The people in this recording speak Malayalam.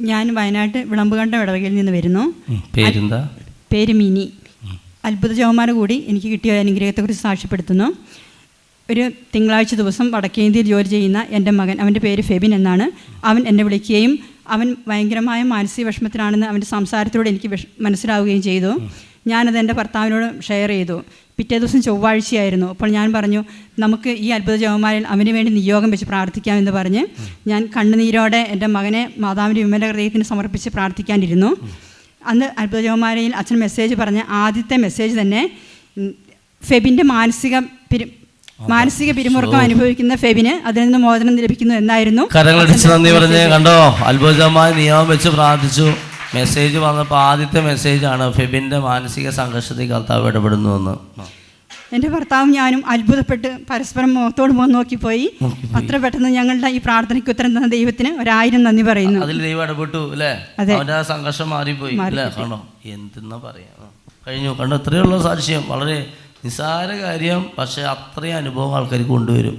ഞാൻ വയനാട്ട് വിളമ്പുകണ്ടം ഇടവകയിൽ നിന്ന് വരുന്നു. പേരെന്താ? പേര് മിനി. അത്ഭുത ജവന്മാർ കൂടി എനിക്ക് കിട്ടിയ അനുഗ്രഹത്തെക്കുറിച്ച് സാക്ഷ്യപ്പെടുത്തുന്നു. ഒരു തിങ്കളാഴ്ച ദിവസം വടക്കേന്ത്യയിൽ ജോലി ചെയ്യുന്ന എന്റെ മകൻ അവന്റെ പേര് ഫെബിൻ എന്നാണ്. അവൻ എന്നെ വിളിക്കുകയും അവൻ ഭയങ്കരമായ മാനസിക വിഷമത്തിലാണെന്ന് അവന്റെ സംസാരത്തിലൂടെ എനിക്ക് മനസ്സിലാവുകയും ചെയ്തു. ഞാനത് എന്റെ ഭർത്താവിനോട് ഷെയർ ചെയ്തു. പിറ്റേ ദിവസം ചൊവ്വാഴ്ചയായിരുന്നു. അപ്പോൾ ഞാൻ പറഞ്ഞു നമുക്ക് ഈ അത്ഭുത ജവന്മാരിൽ അവന് വേണ്ടി നിയോഗം വെച്ച് പ്രാർത്ഥിക്കാമെന്ന് പറഞ്ഞ് ഞാൻ കണ്ണുനീരോടെ എന്റെ മകനെ മാതാവിന്റെ വിമല ഹൃദയത്തിന് സമർപ്പിച്ച് പ്രാർത്ഥിക്കാനിരുന്നു. അന്ന് അത്ഭുത ജവന്മാരിൽ അച്ഛൻ മെസ്സേജ് പറഞ്ഞ ആദ്യത്തെ മെസ്സേജ് തന്നെ ഫെബിന്റെ മാനസിക പിരി മാനസിക പിരിമുറുക്കം അനുഭവിക്കുന്ന ഫെബിന് അതിൽ നിന്ന് മോചനം ലഭിക്കുന്നു എന്നായിരുന്നു കണ്ടോ? അത്ഭുതമായി നിയമം വെച്ച് പ്രാർത്ഥിച്ചു. മെസ്സേജ് വന്നപ്പോൾ ആദ്യത്തെ മെസ്സേജാണ് ഫെബിന്റെ മാനസിക സംഘർഷത്തിൽ കർത്താവ് ഇടപെടുന്നു എന്ന്. എന്റെ ഭർത്താവും ഞാനും അത്ഭുതപ്പെട്ട് പരസ്പരം മുഖത്തോട് മുഖം നോക്കിപ്പോയി. അത്ര പെട്ടെന്ന് ഞങ്ങളുടെ ഈ പ്രാർത്ഥനയ്ക്ക് ഉത്തരം തന്ന ദൈവത്തിന് ഒരായിരം നന്ദി പറയുന്നു. അതിൽ ദൈവം ഇടപെട്ടു അല്ലേ. അവന്റെ സംഘർഷം മാറിപ്പോയി അല്ലേ? കണ്ടോ എന്തെന്നാ പറയാ. കഴിഞ്ഞു. കണ്ടോ? ഇത്രയുള്ള സാക്ഷ്യം. വളരെ നിസ്സാര കാര്യം പക്ഷേ അത്രയും അനുഭവം ആൾക്കാർ കൊണ്ടുവരും.